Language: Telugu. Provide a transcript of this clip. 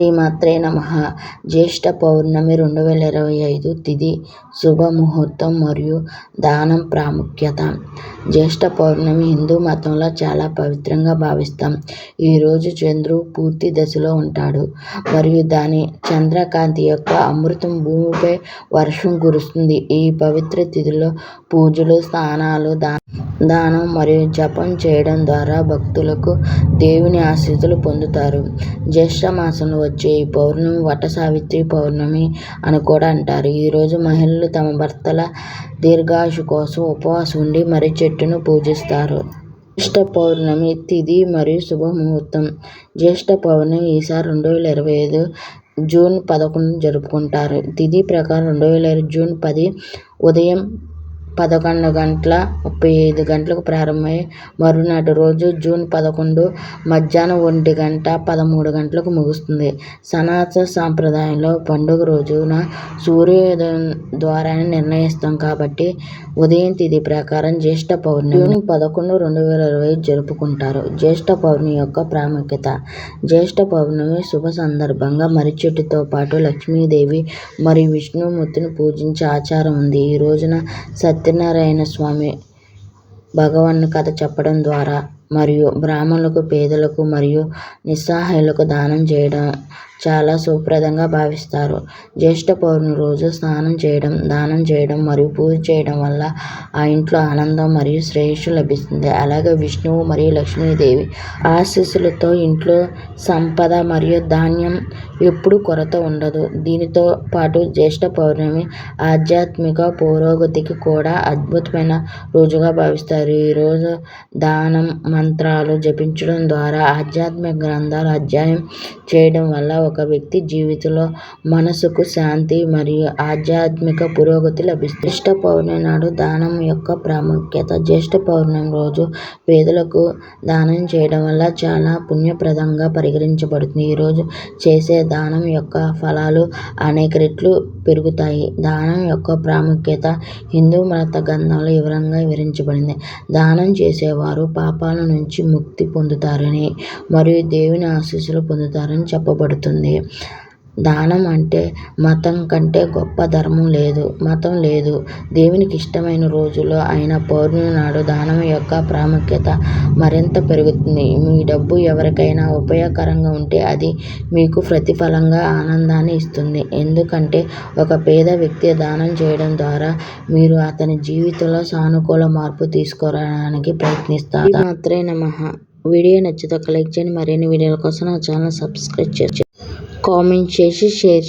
శ్రీమాత్రే నమ. జ్యేష్ఠ పౌర్ణమి రెండు వేల ఇరవై ఐదు తిథి శుభముహూర్తం మరియు దానం ప్రాముఖ్యత. జ్యేష్ఠ పౌర్ణమి హిందూ మతంలో చాలా పవిత్రంగా భావిస్తాం. ఈరోజు చంద్రుడు పూర్తి దశలో ఉంటాడు. మరియు దాని చంద్రకాంతి యొక్క అమృతం భూమిపై వర్షం కురుస్తుంది. ఈ పవిత్ర తిథిలో పూజలు స్నానాలు దా దానం మరియు జపం చేయడం ద్వారా భక్తులకు దేవుని ఆశీస్సులు పొందుతారు. జ్యేష్ఠ మాసంలో వచ్చే ఈ పౌర్ణమి వట సావిత్రి పౌర్ణమి అని కూడా అంటారు. ఈరోజు మహిళలు తమ భర్తల దీర్ఘాయుషు కోసం ఉపవాసం ఉండి మర్రి చెట్టును పూజిస్తారు. జ్యేష్ఠ పౌర్ణమి తిథి మరియు శుభముహూర్తం. జ్యేష్ఠ పౌర్ణమి ఈసారి రెండు వేల ఇరవై ఐదు జూన్ పదకొండున జరుపుకుంటారు. తిథి ప్రకారం రెండు వేల జూన్ పది ఉదయం పదకొండు గంటల ముప్పై ఐదు గంటలకు ప్రారంభమై మరునాటి రోజు జూన్ పదకొండు మధ్యాహ్నం ఒంటి గంట పదమూడు గంటలకు ముగుస్తుంది. సనాతన సాంప్రదాయంలో పండుగ రోజున సూర్యోదయం ద్వారానే నిర్ణయిస్తాం కాబట్టి ఉదయం తిథి ప్రకారం జ్యేష్ఠ పౌర్ణమి జూన్ పదకొండు రెండు వేల ఇరవై జరుపుకుంటారు. జ్యేష్ఠ పౌర్ణమి యొక్క ప్రాముఖ్యత. జ్యేష్ఠ పౌర్ణమి శుభ సందర్భంగా మర్రి చెట్టుతో పాటు లక్ష్మీదేవి మరియు విష్ణుమూర్తిని పూజించే ఆచారం ఉంది. ఈ రోజున సత్యనారాయణ స్వామి భగవాన్ కథ చెప్పడం ద్వారా మరియు బ్రాహ్మణులకు పేదలకు మరియు నిస్సహాయులకు దానం చేయడం చాలా శుభప్రదంగా భావిస్తారు. జ్యేష్ఠ పౌర్ణమి రోజు స్నానం చేయడం దానం చేయడం మరియు పూజ చేయడం వల్ల ఆ ఇంట్లో ఆనందం మరియు శ్రేయస్సు లభిస్తుంది. అలాగే విష్ణువు మరియు లక్ష్మీదేవి ఆశీస్సులతో ఇంట్లో సంపద మరియు ధాన్యం ఎప్పుడూ కొరత ఉండదు. దీనితో పాటు జ్యేష్ఠ పౌర్ణమి ఆధ్యాత్మిక పురోగతికి కూడా అద్భుతమైన రోజుగా భావిస్తారు. ఈరోజు దానం మంత్రాలు జపించడం ద్వారా ఆధ్యాత్మిక గ్రంథాలు అధ్యయనం చేయడం వల్ల ఒక వ్యక్తి జీవితంలో మనసుకు శాంతి మరియు ఆధ్యాత్మిక పురోగతి లభిస్తుంది. జ్యేష్ఠ పౌర్ణమి నాడు దానం యొక్క ప్రాముఖ్యత. జ్యేష్ఠ పౌర్ణమి రోజు పేదలకు దానం చేయడం వల్ల చాలా పుణ్యప్రదంగా పరిగణించబడుతుంది. ఈరోజు చేసే దానం యొక్క ఫలాలు అనేక రెట్లు పెరుగుతాయి. దానం యొక్క ప్రాముఖ్యత హిందూ మత గ్రంథాలలో వివరంగా వివరించబడింది. దానం చేసేవారు పాపాల నుంచి ముక్తి పొందుతారని మరియు దేవుని ఆశీస్సులు పొందుతారని చెప్పబడుతుంది. దానం అంటే మతం కంటే గొప్ప ధర్మం లేదు మతం లేదు. దేవునికి ఇష్టమైన రోజులో అయిన పౌర్ణమి నాడు దానం యొక్క ప్రాముఖ్యత మరింత పెరుగుతుంది. మీ డబ్బు ఎవరికైనా ఉపయోగకరంగా ఉంటే అది మీకు ప్రతిఫలంగా ఆనందాన్ని ఇస్తుంది. ఎందుకంటే ఒక పేద వ్యక్తి దానం చేయడం ద్వారా మీరు అతని జీవితంలో సానుకూల మార్పు తీసుకురావడానికి ప్రయత్నిస్తారు. మాత్రే నమ. వీడియో నచ్చితే ఒక లైక్ చేయండి. మరిన్ని వీడియోల కోసం నా ఛానల్ సబ్స్క్రైబ్ చేయండి కామెంట్ చేసి షేర్